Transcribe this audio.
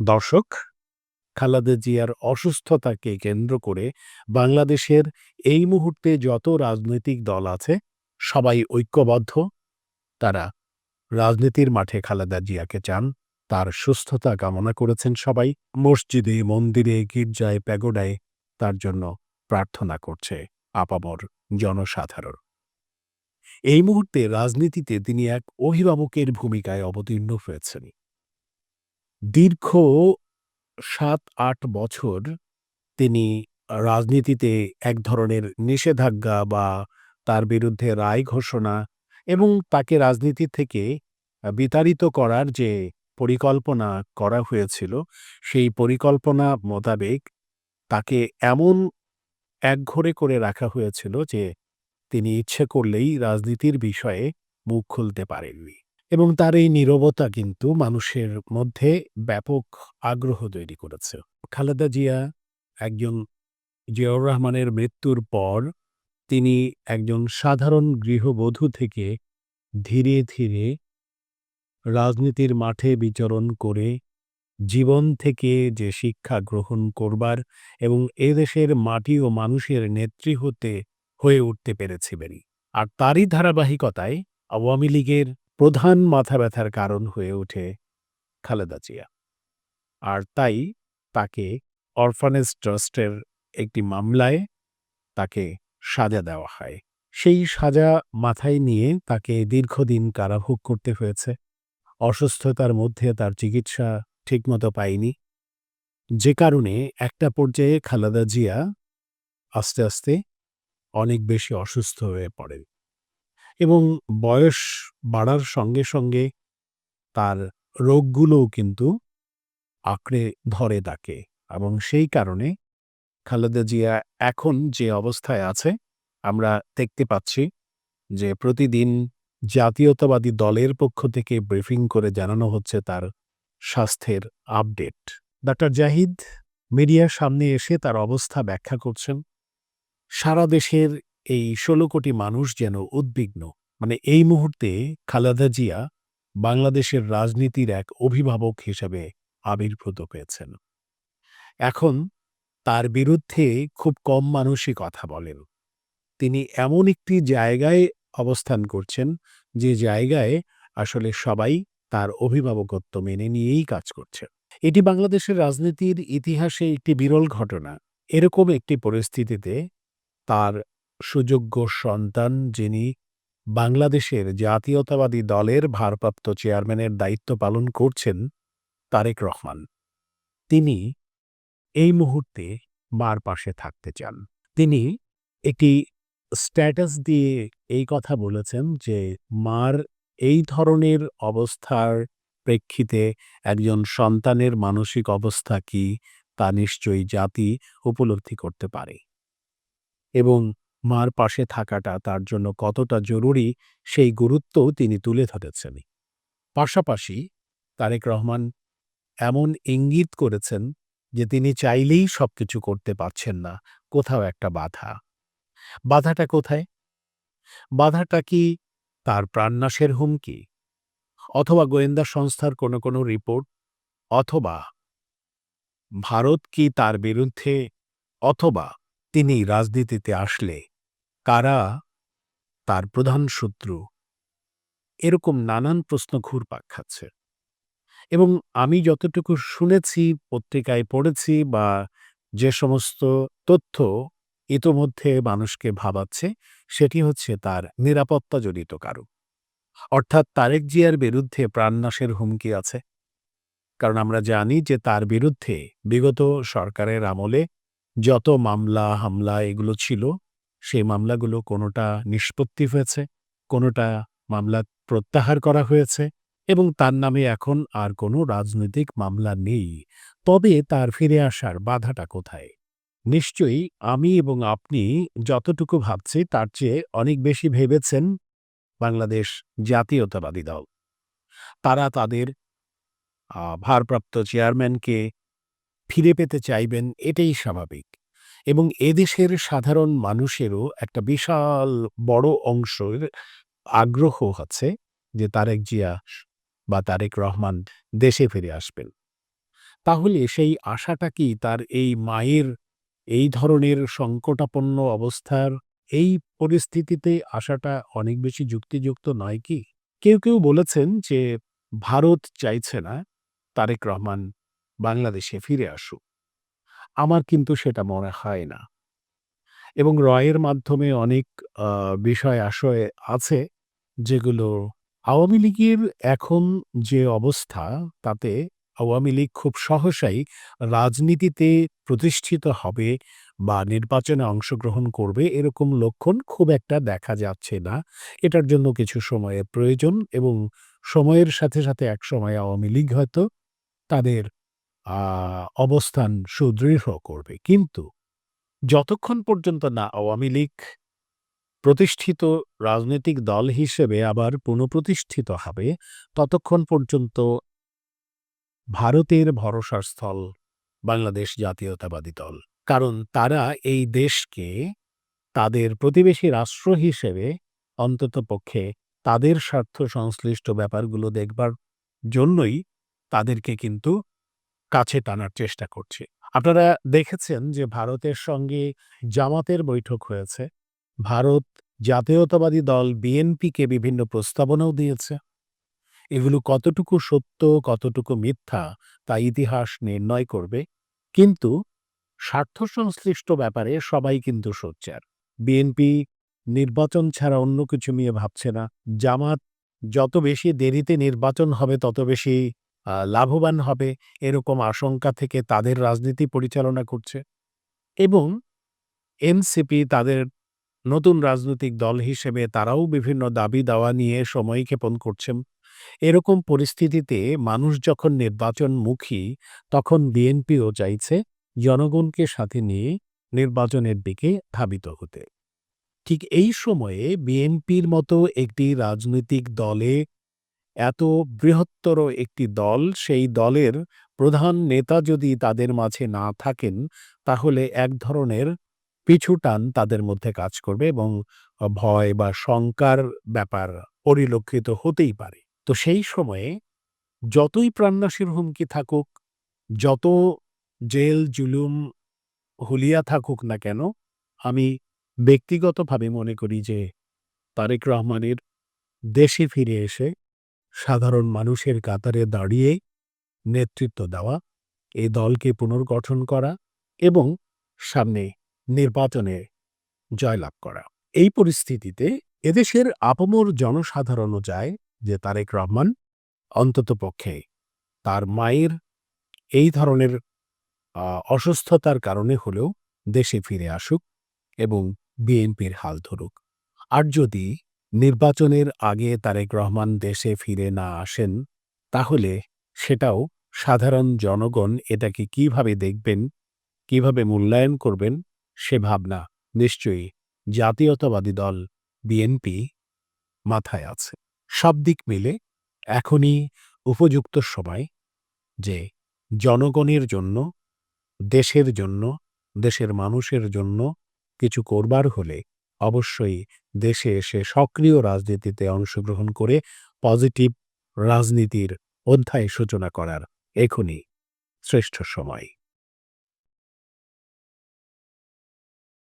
দর্শক, খালেদা জিয়ার অসুস্থতাকে কেন্দ্র করে বাংলাদেশের এই মুহূর্তে যত রাজনৈতিক দল আছে, সবাই ঐক্যবদ্ধ। তারা রাজনীতির মাঠে খালেদা জিয়াকে চান, তার সুস্থতা কামনা করেছেন সবাই। মসজিদে, মন্দিরে, গির্জায়, প্যাগোডায় তার জন্য প্রার্থনা করছে আপামর জনসাধারণ। এই মুহূর্তে রাজনীতিতে তিনি এক অভিভাবকের ভূমিকায় অবতীর্ণ হয়েছেন। দীর্ঘ সাত, আট বছর তিনি রাজনীতিতে এক ধরনের নিষেধাজ্ঞা বা তার বিরুদ্ধে রায় ঘোষণা এবং তাকে রাজনীতি থেকে বিতাড়িত করার যে পরিকল্পনা করা হয়েছিল, সেই পরিকল্পনা মোতাবেক তাকে এমন একঘরে করে রাখা হয়েছিল যে তিনি ইচ্ছে করলেই রাজনীতির বিষয়ে মুখ খুলতে পারেননি। এবং তার এই নীরবতা কিন্তু মানুষের মধ্যে ব্যাপক আগ্রহ তৈরি করেছে। খালেদা জিয়া একজন জিয়াউর রহমানের মৃত্যুর পর তিনি একজন সাধারণ গৃহবধূ থেকে ধীরে ধীরে রাজনীতির মাঠে বিচরণ করে জীবন থেকে যে শিক্ষা গ্রহণ করবার এবং এদেশের মাটি ও মানুষের নেত্রী হতে, হয়ে উঠতে পেরেছিলেন আর তারই ধারাবাহিকতায় আওয়ামী লীগের প্রধান মাথা ব্যথার কারণ হয়ে ওঠে খালেদা জিয়া। আর তাই তাকে অরফানেজ ট্রাস্টের একটি মামলায় তাকে সাজা দেওয়া হয়। সেই সাজা মাথায় নিয়ে তাকে দীর্ঘদিন কারাভোগ করতে হয়েছে। অসুস্থতার মধ্যে তার চিকিৎসা ঠিকমতো পায়নি। যে কারণে একটা পর্যায়ে খালেদা জিয়া আস্তে আস্তে অনেক বেশি অসুস্থ হয়ে পড়েন। এবং বয়স বাড়ার সঙ্গে সঙ্গে তার রোগগুলোও কিন্তু আঁকড়ে ধরে তাকে এবং সেই কারণে খালেদা জিয়া এখন যে অবস্থায় আছে, আমরা দেখতে পাচ্ছি যে প্রতিদিন জাতীয়তাবাদী দলের পক্ষ থেকে ব্রিফিং করে জানানো হচ্ছে তার স্বাস্থ্যের আপডেট। ডাক্তার জাহিদ, মিডিয়ার সামনে এসে তার অবস্থা ব্যাখ্যা করছেন। সারা দেশের এই ষোলো কোটি মানুষ যেন উদ্বিগ্ন। মানে এই মুহূর্তে খালেদা জিয়া বাংলাদেশের রাজনীতির এক অভিভাবক হিসেবে আবির্ভূত হয়েছেন। এখন তার বিরুদ্ধে খুব কম মানুষই কথা বলেন। তিনি এমন একটি জায়গায় অবস্থান করছেন, যে জায়গায় আসলে সবাই তার অভিভাবকত্ব মেনে নিয়েই কাজ করছে। এটি বাংলাদেশের রাজনীতির ইতিহাসে একটি বিরল ঘটনা। এরকম একটি পরিস্থিতিতে তার সুযোগ্য সন্তান যিনি বাংলাদেশের জাতীয়তাবাদী দলের ভারপ্রাপ্ত চেয়ারম্যানের দায়িত্ব পালন করছেন তারেক রহমান। তিনি এই মুহূর্তে মার পাশে থাকতে চান। তিনি একটি স্ট্যাটাস দিয়ে এই কথা বলেছেন যে মার এই ধরনের অবস্থার প্রেক্ষিতে একজন সন্তানের মানসিক অবস্থা কি তা নিশ্চয়ই জাতি উপলব্ধি করতে পারে। এবং মার পাশে থাকাটা তার জন্য কতটা জরুরি সেই গুরুত্বও তিনি তুলে ধরেছেন পাশাপাশি তারেক রহমান এমন ইঙ্গিত করেছেন যে তিনি চাইলেই সবকিছু করতে পারছেন না, কোথাও একটা বাধা। বাধাটা কোথায়? বাধাটা কি তার প্রাণনাশের হুমকি? অথবা গোয়েন্দা সংস্থার কোনো কোনো রিপোর্ট? অথবা ভারত কি তার বিরুদ্ধে? অথবা তিনি রাজনীতিতে আসলে কারা তার প্রধান শত্রু? এরকম নানান প্রশ্ন ঘুরপাক খাচ্ছে। এবং আমি যতটুকু শুনেছি, পত্রিকায় পড়েছি বা যে সমস্ত তথ্য ইতোমধ্যে মানুষকে ভাবাচ্ছে, সেটি হচ্ছে তার নিরাপত্তাজনিত কারণ। অর্থাৎ তারেক জিয়ার বিরুদ্ধে প্রাণনাশের হুমকি আছে। কারণ আমরা জানি যে তার বিরুদ্ধে বিগত সরকারের আমলে যত মামলা, হামলা এগুলো ছিল সেই মামলাগুলো কোনোটা নিষ্পত্তি হয়েছে, কোনোটা মামলা প্রত্যাহার করা হয়েছে এবং তার নামে এখন আর কোনো রাজনৈতিক মামলা নেই। তবে তার ফিরে আসার বাধাটা কোথায়? নিশ্চয়ই আমি এবং আপনি যতটুকু ভাবছি তার চেয়ে অনেক বেশি ভেবেছেন বাংলাদেশ জাতীয়তাবাদী দল। তারা তাদের ভারপ্রাপ্ত চেয়ারম্যানকে ফিরে পেতে চাইবেন, এটাই স্বাভাবিক। এবং এদেশের সাধারণ মানুষেরও একটা বিশাল বড় অংশের আগ্রহ হচ্ছে যে তারেক জিয়া বা তারেক রহমান দেশে ফিরে আসবেন তাহলে সেই আশাটা কি তার এই মায়ের এই ধরনের সংকটাপন্ন অবস্থার এই পরিস্থিতিতে আসাটা অনেক বেশি যুক্তিযুক্ত নয় কি? কেউ, কেউ বলেছেন যে ভারত চাইছে না তারেক রহমান বাংলাদেশে ফিরে আসুক। আমার কিন্তু সেটা মনে হয় না। এবং রয়ের মাধ্যমে অনেক বিষয় আশয় আছে যেগুলো আওয়ামী লীগের এখন যে অবস্থা তাতে আওয়ামী লীগ খুব সহসাই রাজনীতিতে প্রতিষ্ঠিত হবে বা নির্বাচনে অংশগ্রহণ করবে এরকম লক্ষণ খুব একটা দেখা যাচ্ছে না। এটার জন্য কিছু সময়ের প্রয়োজন এবং সময়ের সাথে, সাথে এক সময় আওয়ামী লীগ হয়তো তাদের অবস্থান সুদৃঢ় করবে। কিন্তু যতক্ষণ পর্যন্ত না আওয়ামী লীগ প্রতিষ্ঠিত রাজনৈতিক দল হিসেবে আবার পুনঃপ্রতিষ্ঠিত হবে, ততক্ষণ পর্যন্ত ভারতের ভরসার স্থল বাংলাদেশ জাতীয়তাবাদী দল। কারণ তারা এই দেশকে তাদের প্রতিবেশী রাষ্ট্র হিসেবে অন্ততপক্ষে তাদের স্বার্থ সংশ্লিষ্ট ব্যাপারগুলো দেখবার জন্যই তাদেরকে কিন্তু কাছে টানার চেষ্টা করছে। আপনারা দেখেছেন যে ভারতের সঙ্গে জামাতের বৈঠক হয়েছে। ভারত জাতীয়তাবাদী দল বিএনপিকে বিভিন্ন প্রস্তাবনাও দিয়েছে। এগুলো কতটুকু সত্য, কতটুকু মিথ্যা তা ইতিহাস নির্ণয় করবে। কিন্তু স্বার্থ সংশ্লিষ্ট ব্যাপারে সবাই কিন্তু সোচ্চার। বিএনপি নির্বাচন ছাড়া অন্য কিছু নিয়ে ভাবছে না। জামাত যত বেশি দেরিতে নির্বাচন হবে তত বেশি লাভবান হবে এরকম আশঙ্কা থেকে তাদের রাজনীতি পরিচালনা করছে। এবং এনসিপি তাদের নতুন রাজনৈতিক দল হিসেবে তারাও বিভিন্ন দাবি-দাওয়া নিয়ে সময় ক্ষেপণ করছেন। এরকম পরিস্থিতিতে মানুষ যখন নির্বাচনমুখী, তখন বিএনপিও চাইছে জনগণকে সাথে নিয়ে নির্বাচনের দিকে ধাবিত হতে। ঠিক এই সময়ে বিএনপির মতো একটি রাজনৈতিক দলে এত বৃহত্তর একটি দল, সেই দলের প্রধান নেতা যদি তাদের মাঝে না থাকেন, তাহলে এক ধরনের পিছুটান তাদের মধ্যে কাজ করবে এবং ভয় বা শঙ্কার ব্যাপার পরিলক্ষিত হতেই পারে। তো সেই সময়ে যতই প্রাণনাশের হুমকি থাকুক, যত জেল-জুলুম হুলিয়া থাকুক না কেন, আমি ব্যক্তিগতভাবে মনে করি যে তারেক রহমানের দেশে ফিরে এসে সাধারণ মানুষের কাতারে দাঁড়িয়ে নেতৃত্ব দেওয়া, এ দলকে পুনর্গঠন করা এবং সামনে নির্বাচনে জয়লাভ করা। এই পরিস্থিতিতে এদেশের আপামর জনসাধারণও চায় যে তারেক রহমান অন্ততপক্ষে তার মায়ের এই ধরনের অসুস্থতার কারণে হলেও দেশে ফিরে আসুক এবং বিএনপির হাল ধরুক। আর যদি নির্বাচনের আগে তারেক রহমান দেশে ফিরে না আসেন, তাহলে সেটাও সাধারণ জনগণ এটাকে কীভাবে দেখবেন, কীভাবে মূল্যায়ন করবেন, সে ভাবনা নিশ্চয়ই জাতীয়তাবাদী দল বিএনপি মাথায় আছে। সব দিক মিলে এখনই উপযুক্ত সময় যে জনগণের জন্য, দেশের জন্য, দেশের মানুষের জন্য কিছু করবার হলে অবশ্যই দেশে এসে সক্রিয় রাজনীতিতে অংশগ্রহণ করে পজিটিভ রাজনীতির অধ্যায় সূচনা করার এখনই শ্রেষ্ঠ সময়।